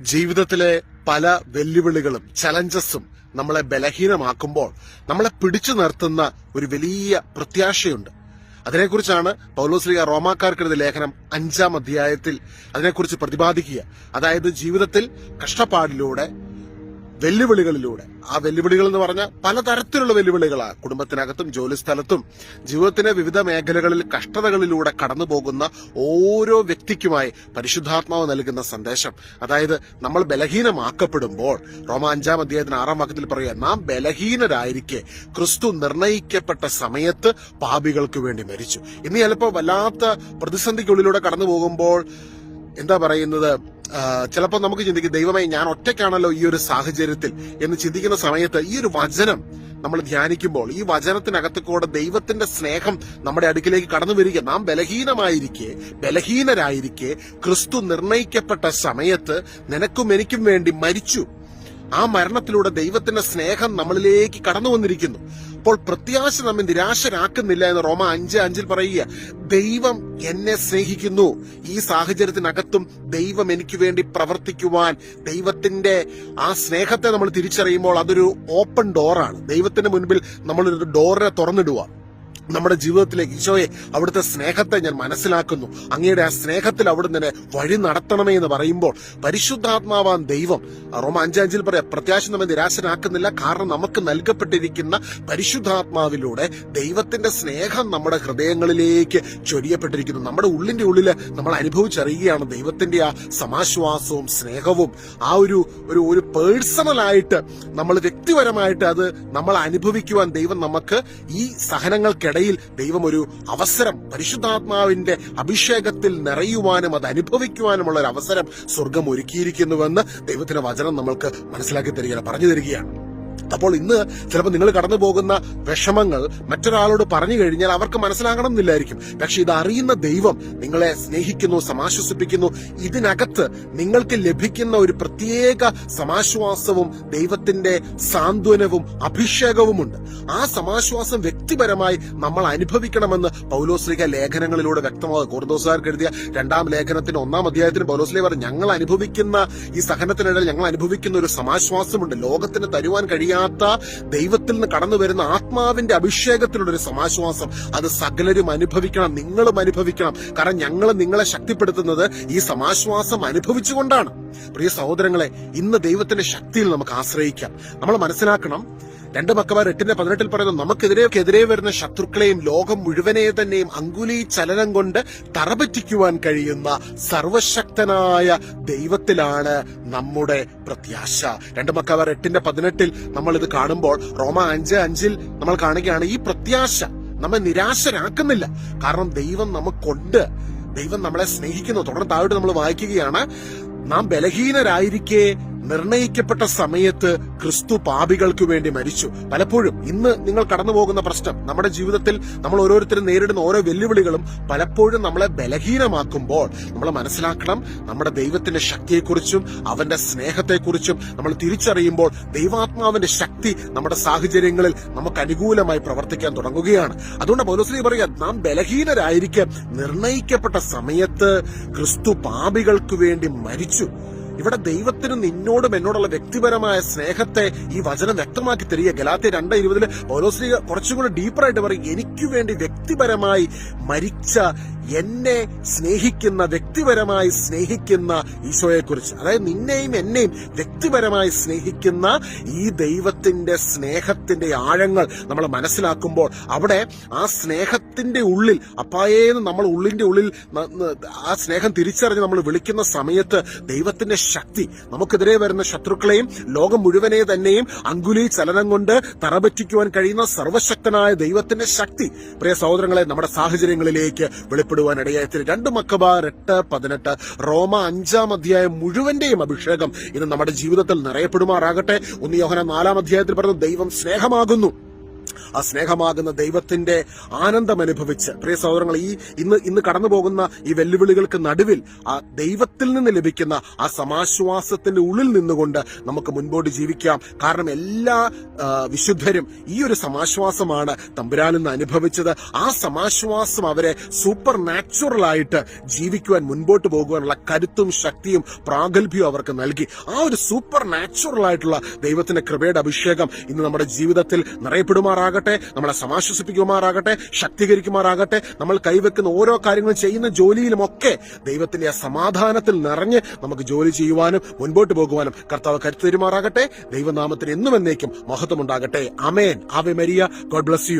ജീവിതത്തിലെ പല വെല്ലുവിളികളും ചലഞ്ചസും നമ്മളെ ബലഹീനമാക്കുമ്പോൾ നമ്മളെ പിടിച്ചു നിർത്തുന്ന ഒരു വലിയ പ്രത്യാശയുണ്ട്. അതിനെക്കുറിച്ചാണ് പൗലോസ്ലിക റോമാക്കാർക്കെഴുതിയ ലേഖനം അഞ്ചാം അധ്യായത്തിൽ അതിനെക്കുറിച്ച് പ്രതിപാദിക്കുക. അതായത് ജീവിതത്തിൽ കഷ്ടപ്പാടിലൂടെ വെല്ലുവിളികളിലൂടെ. ആ വെല്ലുവിളികൾ എന്ന് പറഞ്ഞാൽ പലതരത്തിലുള്ള വെല്ലുവിളികളാണ്. കുടുംബത്തിനകത്തും ജോലിസ്ഥലത്തും ജീവിതത്തിന്റെ വിവിധ മേഖലകളിൽ കഷ്ടതകളിലൂടെ കടന്നു പോകുന്ന ഓരോ വ്യക്തിക്കുമായി പരിശുദ്ധാത്മാവ് നൽകുന്ന സന്ദേശം. അതായത് നമ്മൾ ബലഹീനമാക്കപ്പെടുമ്പോൾ റോമ അഞ്ചാം അധ്യായത്തിന് ആറാം വാക്യത്തിൽ പറയുക നാം ബലഹീനരായിരിക്കെ ക്രിസ്തു നിർണയിക്കപ്പെട്ട സമയത്ത് പാപികൾക്ക് വേണ്ടി മരിച്ചു. ഇനി ചിലപ്പോൾ വല്ലാത്ത പ്രതിസന്ധിക്കുള്ളിലൂടെ കടന്നു പോകുമ്പോൾ എന്താ പറയുന്നത്? ചിലപ്പോൾ നമുക്ക് ചിന്തിക്കും ദൈവമായി ഞാൻ ഒറ്റയ്ക്കാണല്ലോ ഈ ഒരു സാഹചര്യത്തിൽ എന്ന് ചിന്തിക്കുന്ന സമയത്ത് ഈ ഒരു വചനം നമ്മൾ ധ്യാനിക്കുമ്പോൾ ഈ വചനത്തിനകത്ത് കൂടെ ദൈവത്തിന്റെ സ്നേഹം നമ്മുടെ അടുക്കിലേക്ക് കടന്നു വരിക. നാം ബലഹീനമായിരിക്കെ ബലഹീനരായിരിക്കെ ക്രിസ്തു നിർണയിക്കപ്പെട്ട സമയത്ത് നിനക്കും എനിക്കും വേണ്ടി മരിച്ചു. ആ മരണത്തിലൂടെ ദൈവത്തിന്റെ സ്നേഹം നമ്മളിലേക്ക് കടന്നു വന്നിരിക്കുന്നു. അപ്പോൾ പ്രത്യാശ നമ്മെ നിരാശരാക്കുന്നില്ല എന്ന് റോമ അഞ്ച് അഞ്ചിൽ പറയുക. ദൈവം എന്നെ സ്നേഹിക്കുന്നു. ഈ സാഹചര്യത്തിനകത്തും ദൈവം എനിക്ക് വേണ്ടി പ്രവർത്തിക്കുവാൻ ദൈവത്തിന്റെ ആ സ്നേഹത്തെ നമ്മൾ തിരിച്ചറിയുമ്പോൾ അതൊരു ഓപ്പൺ ഡോറാണ് ദൈവത്തിന്റെ മുൻപിൽ നമ്മളൊരു ഡോറിനെ തുറന്നിടുക നമ്മുടെ ജീവിതത്തിലേക്ക് ഈശോയെ അവിടുത്തെ സ്നേഹത്തെ ഞാൻ മനസ്സിലാക്കുന്നു. അങ്ങയുടെ ആ സ്നേഹത്തിൽ അവിടുന്ന് എന്നെ വഴി നടത്തണമേ എന്ന് പറയുമ്പോൾ പരിശുദ്ധാത്മാവാൻ ദൈവം റോമ അഞ്ചാഞ്ചിൽ പറയാം പ്രത്യാശ നമ്മെ നിരാശനാക്കുന്നില്ല കാരണം നമുക്ക് നൽകപ്പെട്ടിരിക്കുന്ന പരിശുദ്ധാത്മാവിലൂടെ ദൈവത്തിന്റെ സ്നേഹം നമ്മുടെ ഹൃദയങ്ങളിലേക്ക് ചൊരിയപ്പെട്ടിരിക്കുന്നു. നമ്മുടെ ഉള്ളിന്റെ ഉള്ളിൽ നമ്മൾ അനുഭവിച്ചറിയുകയാണ് ദൈവത്തിന്റെ ആ സമാശ്വാസവും സ്നേഹവും. ആ ഒരു ഒരു ഒരു പേഴ്സണലായിട്ട് നമ്മൾ വ്യക്തിപരമായിട്ട് അത് നമ്മൾ അനുഭവിക്കുവാൻ ദൈവം നമുക്ക് ഈ സഹനങ്ങൾക്കിടയിൽ ദൈവം ഒരു അവസരം പരിശുദ്ധാത്മാവിന്റെ അഭിഷേകത്തിൽ നിറയുവാനും അത് അനുഭവിക്കുവാനുമുള്ള ഒരു അവസരം സ്വർഗം ഒരുക്കിയിരിക്കുന്നുവെന്ന് ദൈവത്തിന്റെ വചനം നമ്മൾക്ക് മനസ്സിലാക്കി തരികയാണ് പറഞ്ഞു തരികയാണ്. അപ്പോൾ ഇന്ന് ചിലപ്പോൾ നിങ്ങൾ കടന്നു പോകുന്ന വിഷമങ്ങൾ മറ്റൊരാളോട് പറഞ്ഞു കഴിഞ്ഞാൽ അവർക്ക് മനസ്സിലാകണം എന്നില്ലായിരിക്കും. പക്ഷെ ഇത് അറിയുന്ന ദൈവം നിങ്ങളെ സ്നേഹിക്കുന്നു സമാശ്വസിപ്പിക്കുന്നു. ഇതിനകത്ത് നിങ്ങൾക്ക് ലഭിക്കുന്ന ഒരു പ്രത്യേക സമാശ്വാസവും ദൈവത്തിന്റെ സാന്ത്വനവും അഭിഷേകവുമുണ്ട്. ആ സമാശ്വാസം വ്യക്തിപരമായി നമ്മൾ അനുഭവിക്കണമെന്ന് പൗലോസ്ലിക ലേഖനങ്ങളിലൂടെ വ്യക്തമാകും. കോർദോസുകാർക്ക് എഴുതിയ രണ്ടാം ലേഖനത്തിന്റെ ഒന്നാം അധ്യായത്തിന് പൗലോസ്ലിക പറഞ്ഞു ഞങ്ങൾ അനുഭവിക്കുന്ന ഈ സഹനത്തിനിടയിൽ ഞങ്ങൾ അനുഭവിക്കുന്ന ഒരു സമാശ്വാസമുണ്ട്. ലോകത്തിന് തരുവാൻ കഴിയാത്ത ദൈവത്തിൽ നിന്ന് കടന്നു വരുന്ന ആത്മാവിന്റെ അഭിഷേകത്തിലുള്ള ഒരു സമാശ്വാസം അത് സകലരും അനുഭവിക്കണം നിങ്ങളും അനുഭവിക്കണം. കാരണം ഞങ്ങൾ നിങ്ങളെ ശക്തിപ്പെടുത്തുന്നത് ഈ സമാശ്വാസം അനുഭവിച്ചുകൊണ്ടാണ്. പ്രിയ സഹോദരങ്ങളെ ഇന്ന് ദൈവത്തിന്റെ ശക്തിയിൽ നമുക്ക് ആശ്രയിക്കാം. നമ്മൾ മനസ്സിലാക്കണം രണ്ട് മക്കമാർ എട്ടിന്റെ പതിനെട്ടിൽ പറയുന്നു നമുക്കെതിരെ എതിരെ വരുന്ന ശത്രുക്കളെയും ലോകം മുഴുവനെ തന്നെയും അങ്കുലി ചലനം കൊണ്ട് തറപറ്റിക്കുവാൻ കഴിയുന്ന സർവശക്തനായ ദൈവത്തിലാണ് നമ്മുടെ പ്രത്യാശ. രണ്ട് മക്കമാർ എട്ടിന്റെ പതിനെട്ടിൽ നമ്മൾ ഇത് കാണുമ്പോൾ റോമ അഞ്ച് അഞ്ചിൽ നമ്മൾ കാണുകയാണ് ഈ പ്രത്യാശ നമ്മെ നിരാശരാക്കുന്നില്ല. കാരണം ദൈവം നമുക്കുണ്ട്. ദൈവം നമ്മളെ സ്നേഹിക്കുന്നു. തുടർന്ന് താഴോട്ട് നമ്മൾ വായിക്കുകയാണ് നാം ബലഹീനരായിരിക്കെ നിർണയിക്കപ്പെട്ട സമയത്ത് ക്രിസ്തു പാപികൾക്ക് വേണ്ടി മരിച്ചു. പലപ്പോഴും ഇന്ന് നിങ്ങൾ കടന്നു പോകുന്ന പ്രശ്നം നമ്മുടെ ജീവിതത്തിൽ നമ്മൾ ഓരോരുത്തരും നേരിടുന്ന ഓരോ വെല്ലുവിളികളും പലപ്പോഴും നമ്മളെ ബലഹീനമാക്കുമ്പോൾ നമ്മൾ മനസ്സിലാക്കണം നമ്മുടെ ദൈവത്തിന്റെ ശക്തിയെക്കുറിച്ചും അവന്റെ സ്നേഹത്തെക്കുറിച്ചും നമ്മൾ തിരിച്ചറിയുമ്പോൾ ദൈവാത്മാവിന്റെ ശക്തി നമ്മുടെ സാഹചര്യങ്ങളിൽ നമുക്ക് അനുകൂലമായി പ്രവർത്തിക്കാൻ തുടങ്ങുകയാണ്. അതുകൊണ്ട് പൗലോസ്ലി പറയുക നാം ബലഹീനരായിരിക്കെ നിർണയിക്കപ്പെട്ട സമയത്ത് ക്രിസ്തു പാപികൾക്ക് വേണ്ടി മരിച്ചു. ഇവിടെ ദൈവത്തിന് നിന്നോടും എന്നോടുള്ള വ്യക്തിപരമായ സ്നേഹത്തെ ഈ വചനം വ്യക്തമാക്കി തരിക. ഗലാത്തി രണ്ട് ഇരുപതിൽ പൗലോസ്ലിക കുറച്ചും കൂടി ഡീപ്പറായിട്ട് പറയും എനിക്ക് വേണ്ടി വ്യക്തിപരമായി മരിച്ച എന്നെ സ്നേഹിക്കുന്ന വ്യക്തിപരമായി സ്നേഹിക്കുന്ന ഈശോയെക്കുറിച്ച്. അതായത് നിന്നെയും എന്നെയും വ്യക്തിപരമായി സ്നേഹിക്കുന്ന ഈ ദൈവത്തിന്റെ സ്നേഹത്തിന്റെ ആഴങ്ങൾ നമ്മൾ മനസ്സിലാക്കുമ്പോൾ അവിടെ ആ സ്നേഹത്തിന്റെ ഉള്ളിൽ അപ്പായേന്ന് നമ്മൾ ഉള്ളിന്റെ ഉള്ളിൽ ആ സ്നേഹം തിരിച്ചറിഞ്ഞ് നമ്മൾ വിളിക്കുന്ന സമയത്ത് ദൈവത്തിന്റെ ശക്തി. നമുക്കെതിരെ വരുന്ന ശത്രുക്കളെയും ലോകം മുഴുവനെ തന്നെയും അങ്കുലി ചലനം കൊണ്ട് തറപറ്റിക്കുവാൻ കഴിയുന്ന സർവശക്തനായ ദൈവത്തിന്റെ ശക്തി. പ്രിയ സഹോദരങ്ങളെ നമ്മുടെ സാഹചര്യങ്ങളിലേക്ക് വെളിപ്പെടുവാൻ ഇടയായി രണ്ട് മക്കബ എട്ട് പതിനെട്ട്. റോമ അഞ്ചാം അധ്യായം മുഴുവന്റെയും അഭിഷേകം ഇന്ന് നമ്മുടെ ജീവിതത്തിൽ നിറയപ്പെടുമാറാകട്ടെ. ഒന്ന് യോഹന നാലാം അധ്യായത്തിൽ പറഞ്ഞ ദൈവം സ്നേഹമാകുന്നു. ആ സ്നേഹമാകുന്ന ദൈവത്തിന്റെ ആനന്ദം അനുഭവിച്ച് പ്രിയ സഹോദരങ്ങൾ ഈ ഇന്ന് ഇന്ന് കടന്നു പോകുന്ന ഈ വെല്ലുവിളികൾക്ക് നടുവിൽ ആ ദൈവത്തിൽ നിന്ന് ലഭിക്കുന്ന ആ സമാശ്വാസത്തിന്റെ ഉള്ളിൽ നിന്നുകൊണ്ട് നമുക്ക് മുൻപോട്ട് ജീവിക്കാം. കാരണം എല്ലാ വിശുദ്ധരും ഈ ഒരു സമാശ്വാസമാണ് തമ്പുരാനിൽ നിന്ന് അനുഭവിച്ചത്. ആ സമാശ്വാസം അവരെ സൂപ്പർ നാച്ചുറൽ ആയിട്ട് ജീവിക്കുവാൻ മുൻപോട്ട് പോകുവാനുള്ള കരുത്തും ശക്തിയും പ്രാഗൽഭ്യവും അവർക്ക് നൽകി. ആ ഒരു സൂപ്പർ നാച്ചുറൽ ആയിട്ടുള്ള ദൈവത്തിന്റെ കൃപയുടെ അഭിഷേകം ഇന്ന് നമ്മുടെ ജീവിതത്തിൽ നിറയപ്പെടുമാറാകട്ടെ നമ്മളെ സമാശ്വസിപ്പിക്കുമാറാകട്ടെ ശക്തീകരിക്കുമാറാകട്ടെ നമ്മൾ കൈവെക്കുന്ന ഓരോ കാര്യങ്ങളും ചെയ്യുന്ന ജോലിയിലുമൊക്കെ ദൈവത്തിന്റെ ആ സമാധാനത്തിൽ നിറഞ്ഞ് നമുക്ക് ജോലി ചെയ്യുവാനും മുൻപോട്ട് പോകുവാനും കർത്താവ് കരുത്തു തരുമാറാകട്ടെ. ദൈവനാമത്തിന് എന്നും എന്നേക്കും മഹത്വമുണ്ടാകട്ടെ. അമേൻ ആവെ മരിയ. God bless you